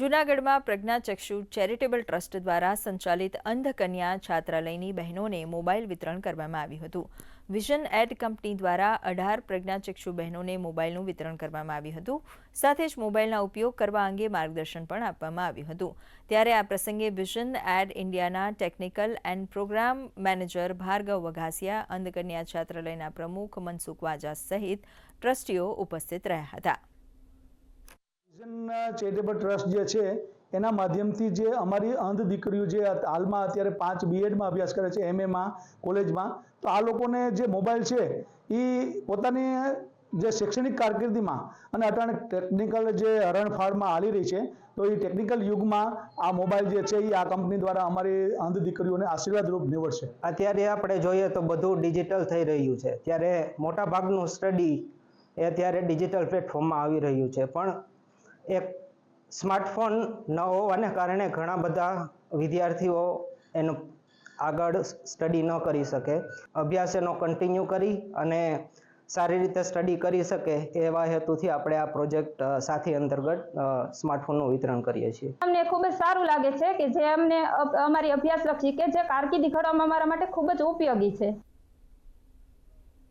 જૂનાગઢમાં પ્રજ્ઞાચક્ષુ charitable trust દ્વારા સંચાલિત અંધકન્યા છાત્રાલયની બહેનોને મોબાઈલ વિતરણ કરવામાં આવ્યું હતું. વિઝન એડ કંપની દ્વારા અઢાર પ્રજ્ઞાચક્ષુ બહેનોને મોબાઈલનું વિતરણ કરવામાં આવ્યું હતું. સાથે જ મોબાઈલના ઉપયોગ કરવા અંગે માર્ગદર્શન પણ આપવામાં આવ્યું હતું. ત્યારે આ પ્રસંગે વિઝન એડ ઇન્ડિયાના technical and programme manager Bhargav Vaghasiya, અંધકન્યા છાત્રાલયના પ્રમુખ મનસુખ વાજા સહિત ટ્રસ્ટીઓ ઉપસ્થિત રહ્યા હતા. વિઝન ચેરિટેબલ ટ્રસ્ટ જે છે, એના માધ્યમથી જે અમારી અંધ દીકરીઓ જે હાલમાં અત્યારે પાંચ બીએડમાં અભ્યાસ કરે છે એમએમાં કોલેજમાં તો આ લોકોને જે મોબાઈલ છે એ પોતાની જે શૈક્ષણિક કારકિર્દીમાં અને અટાણે ટેકનિકલ જે હરણફાળમાં હાલી રહી છે, તો એ ટેકનિકલ યુગમાં આ મોબાઈલ જે છે એ આ કંપની દ્વારા અમારી અંધ દીકરીઓને આશીર્વાદરૂપ નીવડશે. અત્યારે આપણે જોઈએ તો બધું ડિજિટલ થઈ રહ્યું છે. ત્યારે મોટાભાગનું સ્ટડી એ અત્યારે ડિજિટલ પ્લેટફોર્મમાં આવી રહ્યું છે. પણ એક સ્માર્ટફોન ન હોવાને કારણે ઘણા બધા વિદ્યાર્થીઓ એનું આગળ સ્ટડી ન કરી શકે. અભ્યાસ એનો કન્ટિન્યુ કરી અને સારી રીતે સ્ટડી કરી શકે એવા હેતુથી આપણે આ પ્રોજેક્ટ સાથી અંતર્ગત સ્માર્ટફોનનું વિતરણ કરીએ છીએ. અમને ખૂબ જ સારું લાગે છે કે જે અમને અમારી અભ્યાસલક્ષી કે જે કારકિર્દી ઘડવામાં અમારા માટે ખૂબ જ ઉપયોગી છે.